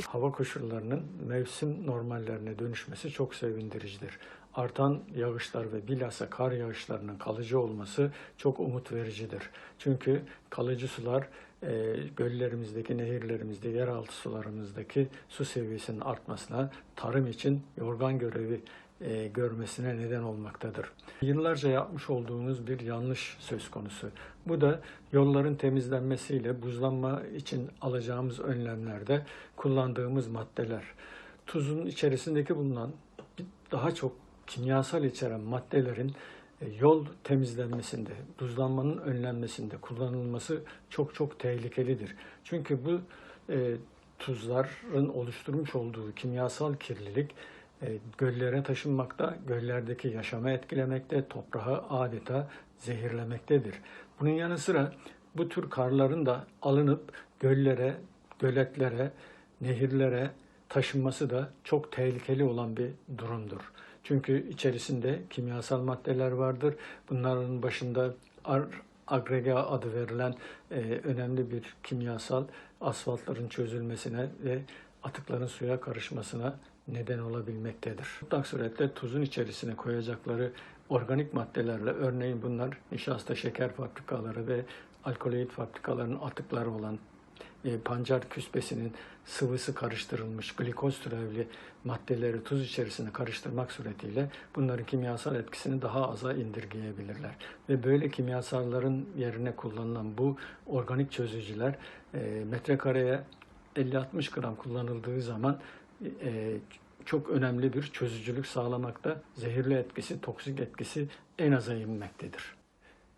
hava koşullarının mevsim normallerine dönüşmesi çok sevindiricidir. Artan yağışlar ve bilhassa kar yağışlarının kalıcı olması çok umut vericidir. Çünkü kalıcı sular e, göllerimizdeki, nehirlerimizde, yeraltı sularımızdaki su seviyesinin artmasına, tarım için yorgan görevi e, görmesine neden olmaktadır. Yıllarca yapmış olduğumuz bir yanlış söz konusu. Bu da yolların temizlenmesiyle buzlanma için alacağımız önlemlerde kullandığımız maddeler. Tuzun içerisindeki bulunan daha çok kimyasal içeren maddelerin e, yol temizlenmesinde, buzlanmanın önlenmesinde kullanılması çok çok tehlikelidir. Çünkü bu e, tuzların oluşturmuş olduğu kimyasal kirlilik göllere taşınmakta, göllerdeki yaşamı etkilemekte, toprağı adeta zehirlemektedir. Bunun yanı sıra bu tür karların da alınıp göllere, göletlere, nehirlere taşınması da çok tehlikeli olan bir durumdur. Çünkü içerisinde kimyasal maddeler vardır. Bunların başında ar, agrega adı verilen e, önemli bir kimyasal asfaltların çözülmesine ve atıkların suya karışmasına neden olabilmektedir. Mutlak suretle tuzun içerisine koyacakları organik maddelerle örneğin bunlar nişasta şeker fabrikaları ve alkaloid fabrikalarının atıkları olan e, pancar küspesinin sıvısı karıştırılmış glikoz türevli maddeleri tuz içerisine karıştırmak suretiyle bunların kimyasal etkisini daha aza indirgeyebilirler. Ve böyle kimyasalların yerine kullanılan bu organik çözücüler e, metrekareye 50-60 gram kullanıldığı zaman e, çok önemli bir çözücülük sağlamakta. Zehirli etkisi, toksik etkisi en aza inmektedir.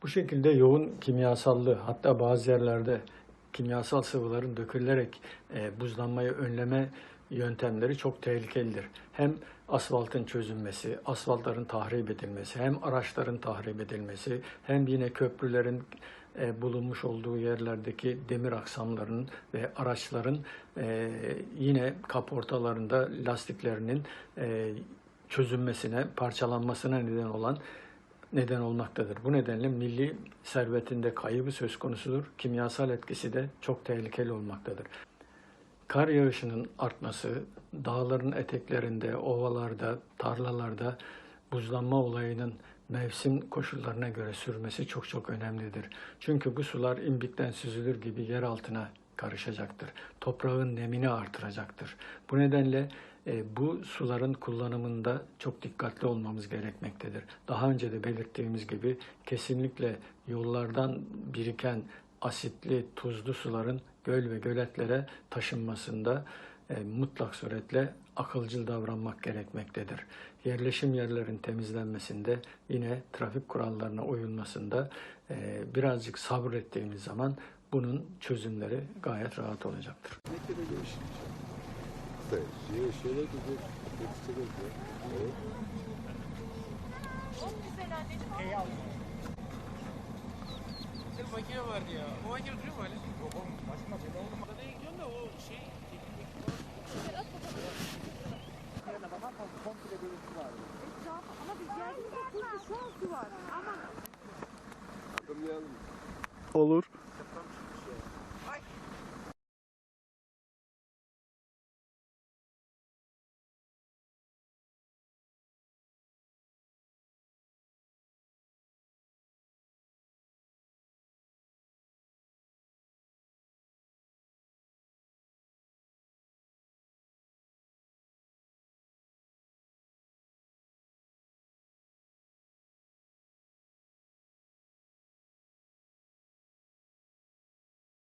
Bu şekilde yoğun kimyasallı hatta bazı yerlerde kimyasal sıvıların dökülerek e, buzlanmayı önleme yöntemleri çok tehlikelidir. Hem asfaltın çözülmesi, asfaltların tahrip edilmesi, hem araçların tahrip edilmesi, hem yine köprülerin e, bulunmuş olduğu yerlerdeki demir aksamlarının ve araçların e, yine kaportalarında lastiklerinin e, çözülmesine, parçalanmasına neden olan neden olmaktadır. Bu nedenle milli servetinde kaybı söz konusudur. Kimyasal etkisi de çok tehlikeli olmaktadır. Kar yağışının artması, dağların eteklerinde, ovalarda, tarlalarda buzlanma olayının mevsim koşullarına göre sürmesi çok çok önemlidir. Çünkü bu sular imbikten süzülür gibi yer altına karışacaktır. Toprağın nemini artıracaktır. Bu nedenle e, bu suların kullanımında çok dikkatli olmamız gerekmektedir. Daha önce de belirttiğimiz gibi kesinlikle yollardan biriken asitli, tuzlu suların göl ve göletlere taşınmasında e, mutlak suretle akılcıl davranmak gerekmektedir. Yerleşim yerlerin temizlenmesinde yine trafik kurallarına uyulmasında e, birazcık sabrettiğimiz zaman bunun çözümleri gayet rahat olacaktır. Şey, makine vardı ya. O makine duruyor mu hala? Yok oğlum. Başka makine oldu. Nereye gidiyorsun da o şey... Olur.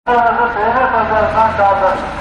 Pazarı Peynir Pazarı'ndan kaldır.